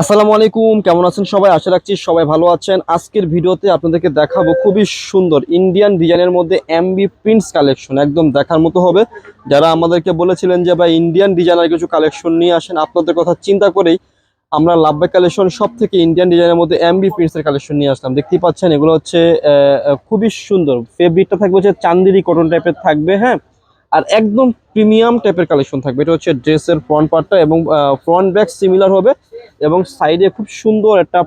আসসালামু আলাইকুম, কেমন আছেন সবাই? আশা রাখছি সবাই ভালো আছেন। আজকের ভিডিওতে আপনাদেরকে দেখাবো খুবই সুন্দর ইন্ডিয়ান ডিজাইনের মধ্যে এমবি প্রিন্টস কালেকশন একদম দেখার মতো হবে। যারা আমাদেরকে বলেছিলেন যে, ভাই ইন্ডিয়ান ডিজাইনের কিছু কালেকশন নিয়ে আসেন, আপনাদের কথা চিন্তা করেই আমরা লাভবাই কালেকশন সব থেকে ইন্ডিয়ান ডিজাইনের মধ্যে এমবি প্রিন্টসের কালেকশন নিয়ে আসলাম। দেখতেই পাচ্ছেন, এগুলো হচ্ছে খুবই সুন্দর। ফেব্রিকটা থাকবে হচ্ছে চান্দেরি কটন টাইপের থাকবে হ্যাঁ? আর একদম প্রিমিয়াম টাইপের কালেকশন থাকবে। এটা হচ্ছে ড্রেসের ফ্রন্ট পার্টটা এবং ফ্রন্ট ব্যাক সিমিলার হবে। এবং সাইডে খুব সুন্দর একটা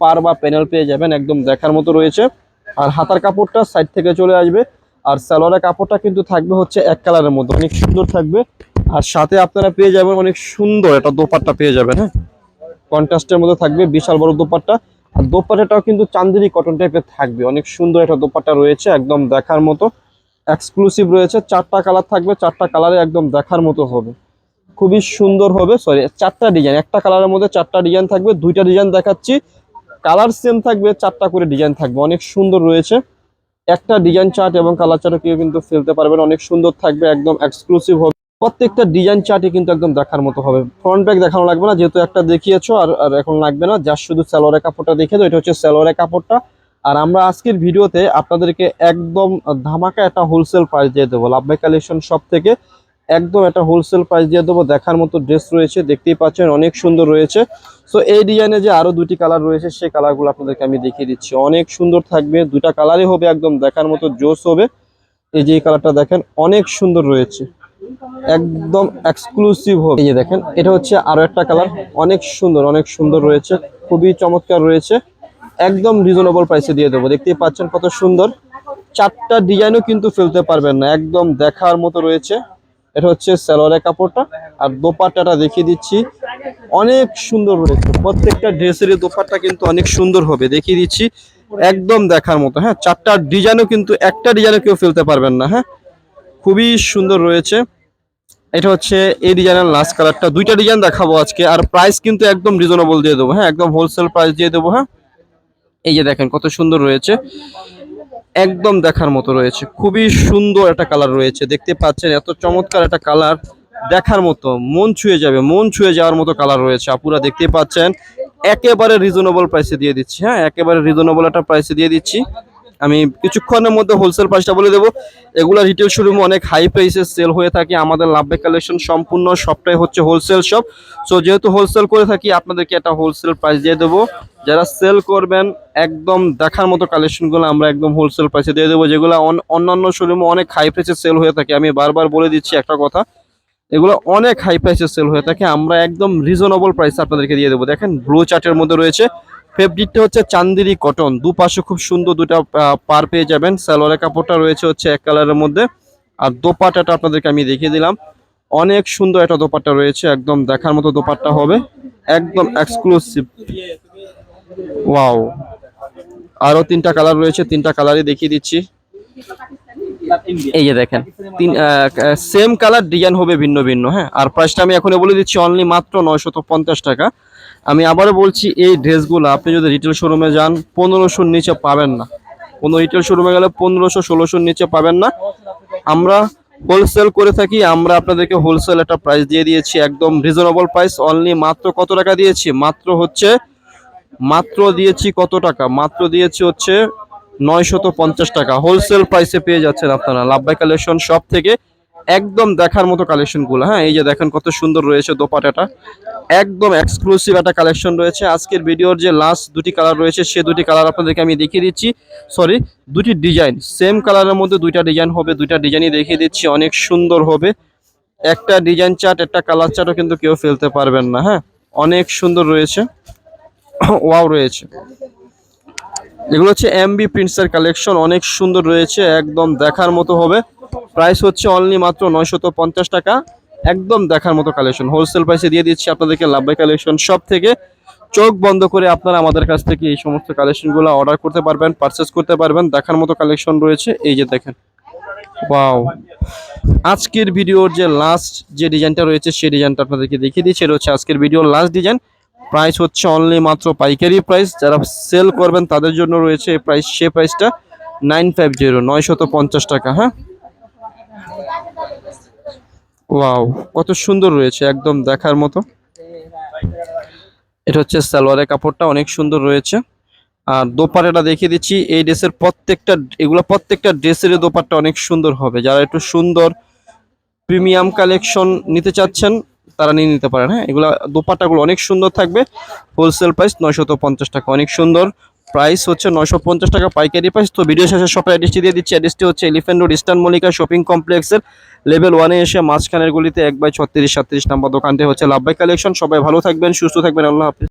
পার বা প্যানেল পেয়ে যাবেন, একদম দেখার মতো রয়েছে। আর হাতার কাপড়টা সাইড থেকে চলে আসবে, আর সালোয়ারের কাপড়টা কিন্তু থাকবে হচ্ছে এক কালারের মধ্যে। অনেক সুন্দর থাকবে, আর সাথে আপনারা পেয়ে যাবেন অনেক সুন্দর একটা দোপাট্টা পেয়ে যাবেন হ্যাঁ? কন্ট্রাস্টের মধ্যে থাকবে বিশাল বড় দোপাট্টা। আর দোপাট্টাটাও কিন্তু চান্দেরি কটন টাইপের থাকবে। অনেক সুন্দর একটা দোপাট্টা রয়েছে, একদম দেখার মতো। এক্সক্লুসিভ রয়েছে, চারটা কালার থাকবে, চারটা কালারে একদম দেখার মতো হবে। খুবই সুন্দর হবে সরি চারটা ডিজাইন একটা কালারের মধ্যে চারটা ডিজাইন থাকবে, দুইটা ডিজাইন দেখাচ্ছি কালার সেম থাকবে, চারটা করে ডিজাইন থাকবে, অনেক সুন্দর রয়েছে। একটা ডিজাইন চার্ট এবং কালার চার্টও কেউ কিন্তু ফেলতে পারবেন অনেক সুন্দর থাকবে, একদম এক্সক্লুসিভ হবে। প্রত্যেকটা ডিজাইন চার্টই কিন্তু একদম দেখার মতো হবে। ফ্রন্ট ব্যাক দেখানো লাগবে না, যেহেতু একটা দেখিয়েছো, আর আর এখন লাগবে না জাস্ট শুধু স্যালোয়ারের কাপড়টা দেখে এটা হচ্ছে স্যালোয়ারের কাপড়টা। আর আমরা আজকের ভিডিওতে আপনাদেরকে একদম ধামাকা একটা হোলসেল প্রাইস দিয়ে দেবো, লাভবাই কালেকশন সব থেকে। একদম একটা হোলসেল প্রাইস দিয়ে দেবো। দেখার মতো ড্রেস রয়েছে, দেখতেই পাচ্ছেন, অনেক সুন্দর রয়েছে। সো এই ডিজাইনে যে আরও দুটি কালার রয়েছে সেই কালারগুলো আপনাদেরকে আমি দেখিয়ে দিচ্ছি। অনেক সুন্দর থাকবে, দুটা কালারই হবে একদম, দেখার মতো জোস হবে। এই যে কালারটা দেখেন, অনেক সুন্দর রয়েছে। একদম এক্সক্লুসিভ হবে। এই যে দেখেন, এটা হচ্ছে আরও একটা কালার অনেক সুন্দর অনেক সুন্দর রয়েছে, খুবই চমৎকার রয়েছে। একদম রিজনেবল প্রাইসে দিয়ে দেবো। দেখতেই পাচ্ছেন কত সুন্দর। চারটা ডিজাইনও কিন্তু ফেলতে পারবেন না, একদম দেখার মতো রয়েছে। এটা হচ্ছে সালোয়ারের কাপড়টা। আর দোপাট্টাটা দেখিয়ে দিচ্ছি। অনেক সুন্দর রয়েছে। প্রত্যেকটা ড্রেসেরই দোপাট্টা কিন্তু অনেক সুন্দর হবে। দেখিয়ে দিচ্ছি। একদম দেখার মতো। হ্যাঁ চারটা ডিজাইনও কিন্তু, একটা ডিজাইনও কেউ ফেলতে পারবেন না। হ্যাঁ খুবই সুন্দর রয়েছে। এটা হচ্ছে এই ডিজাইনের লাস্ট কালারটা। দুইটা ডিজাইন দেখাবো আজকে। আর প্রাইস কিন্তু একদম রিজনেবল দিয়ে দেবো। হ্যাঁ একদম হোলসেল প্রাইস দিয়ে দেবো। হ্যাঁ এই যে দেখেন কত সুন্দর রয়েছে। একদম দেখার মতো রয়েছে। খুবই সুন্দর একটা কালার রয়েছে। দেখতে পাচ্ছেন, এত চমৎকার একটা কালার দেখার মতো। মন ছুঁয়ে যাবে, মন ছুঁয়ে যাওয়ার মতো কালার রয়েছে। আপুরা দেখতে পাচ্ছেন, একেবারে রিজনেবল প্রাইসে দিয়ে দিচ্ছি। হ্যাঁ একেবারে রিজনেবল একটা প্রাইসে দিয়ে দিচ্ছি। আমি কিছুক্ষণের মধ্যে হোলসেল প্রাইসটা বলে দেবো। এগুলো রিটেল শোরুমে অনেক হাই প্রাইসে সেল হয়ে থাকে। আমাদের লাভবে কালেকশন সম্পূর্ণ সবটাই হচ্ছে হোলসেল শপ সো যেহেতু হোলসেল করে থাকি, আপনাদেরকে একটা হোলসেল প্রাইস দিয়ে দেবো। যারা সেল করবেন, একদম দেখার মতো কালেকশনগুলো আমরা একদম হোলসেল প্রাইসে দিয়ে দেবো, যেগুলো অন- অন্যান্য শোরুমে অনেক হাই প্রাইসে সেল হয়ে থাকে। আমি বারবার বলে দিচ্ছি একটা কথা, এগুলো অনেক হাই প্রাইসে সেল হয়ে থাকে। আমরা একদম রিজনেবল প্রাইসে আপনাদেরকে দিয়ে দেবো। দেখেন ব্লু চার্টের মধ্যে রয়েছে। ফেব্রিকটা হচ্ছে চান্দেরি কটন দুপাশে খুব সুন্দর দুটা পার পেয়ে যাবেন। সালোয়ারের কাপড়টা রয়েছে হচ্ছে এক কালারের মধ্যে। আর দোপাট্টাটা আপনাদেরকে আমি দেখিয়ে দিলাম। অনেক সুন্দর একটা দোপাট্টা রয়েছে। একদম দেখার মতো দোপাট্টা হবে। একদম এক্সক্লুসিভ ওয়াও আরও তিনটা কালার রয়েছে। তিনটা কালারই দেখিয়ে দিচ্ছি। এই যে দেখেন তিন সেম কালার ডিজাইন হবে ভিন্ন ভিন্ন হ্যাঁ? আর প্রাইসটা আমি এখনই বলে দিচ্ছি অনলি মাত্র নয়শত পঞ্চাশ টাকা। আমি আবারও বলছি এই ড্রেসগুলো আপনি যদি রিটেল শোরুমে যান পনেরোশোর নিচে পাবেন না। কোনো রিটেল শোরুমে গেলে পনেরোশো ষোলোশোর নিচে পাবেন না। আমরা হোলসেল করে থাকি আমরা আপনাদেরকে হোলসেল একটা প্রাইস দিয়ে দিয়েছি একদম রিজনেবল প্রাইস অনলি মাত্র কত টাকা দিয়েছি? মাত্র হচ্ছে মাত্র দিয়েছি কত টাকা? মাত্র দিয়েছি হচ্ছে নয়শত পঞ্চাশ টাকা। হোলসেল প্রাইসে পেয়ে যাচ্ছেন আপনারা। লাভবাই কালেকশন সব থেকে একদম দেখার মতো কালেকশনগুলো হ্যাঁ এই যে দেখেন কত সুন্দর রয়েছে দোপাটাটা একদম এক্সক্লুসিভ একটা কালেকশন রয়েছে। আজকের ভিডিওর যে লাস্ট দুটি কালার রয়েছে, সে দুটি কালার আপনাদেরকে আমি দেখিয়ে দিচ্ছি। সরি দুটি ডিজাইন সেম কালারের মধ্যে দুইটা ডিজাইন হবে, দুইটা ডিজাইনই দেখিয়ে দিচ্ছি। অনেক সুন্দর হবে। একটা ডিজাইন চার্ট একটা কালার চার্টও কিন্তু কেউ ফেলতে পারবেন না। হ্যাঁ অনেক সুন্দর রয়েছে। ওয়াও রয়েছে। এগুলো হচ্ছে এমবি প্রিন্টসের কালেকশন অনেক সুন্দর রয়েছে, একদম দেখার মতো হবে। প্রাইস হচ্ছে অনলি মাত্র নয়শত পঞ্চাশ টাকা, একদম দেখার মতো কালেকশন হোলসেল প্রাইসে দিয়ে দিচ্ছি আপনাদেরকে লাভবাই কালেকশন সব থেকে। চোখ বন্ধ করে আপনারা আমাদের কাছ থেকে এই সমস্ত কালেকশনগুলো অর্ডার করতে পারবেন পারচেস করতে পারবেন, দেখার মতো কালেকশন রয়েছে। এই যে দেখেন। ওয়াও আজকের ভিডিওর যে লাস্ট যে ডিজাইনটা রয়েছে, সেই ডিজাইনটা আপনাদেরকে দেখিয়ে দিচ্ছি। এটা হচ্ছে আজকের ভিডিওর লাস্ট ডিজাইন প্রাইস হচ্ছে অনলি মাত্র পাইকারি প্রাইস যারা সেল করবেন, তাদের জন্য রয়েছে এই প্রাইস সে প্রাইসটা নাইন ফাইভ জিরো নয়শত পঞ্চাশ টাকা হ্যাঁ? ওয়াও কত সুন্দর রয়েছে, একদম দেখার মতো। এটা হচ্ছে সালোয়ারের কাপড়টা, অনেক সুন্দর রয়েছে। আর দোপাট্টাটা দেখিয়ে দিচ্ছি, এই ড্রেসের প্রত্যেকটা, এগুলো প্রত্যেকটা ড্রেসের দোপাট্টা অনেক সুন্দর হবে। যারা একটু সুন্দর প্রিমিয়াম কালেকশন নিতে চাচ্ছেন তারা নিয়ে নিতে পারেন হ্যাঁ? এগুলো দোপাট্টাগুলো অনেক সুন্দর থাকবে। হোলসেল প্রাইস নয়শত পঞ্চাশ টাকা, অনেক সুন্দর। প্রাইস হচ্ছে নয়শো পঞ্চাশ টাকা, পাইকারি প্রাইস তো ভিডিও শেষে শপের অ্যাড্রেসটি দিয়ে দিচ্ছি। অ্যাড্রেসটি হচ্ছে elephant road eastern Mallika shopping কমপ্লেক্সের লেভেল ওয়ানে এসে মাঝখানের গুলিতে এক বাই ছত্রিশ সাতত্রিশ নাম্বার দোকানটি হচ্ছে লাভবাই কালেকশন সবাই ভালো থাকবেন, সুস্থ থাকবেন। আল্লাহ হাফিজ।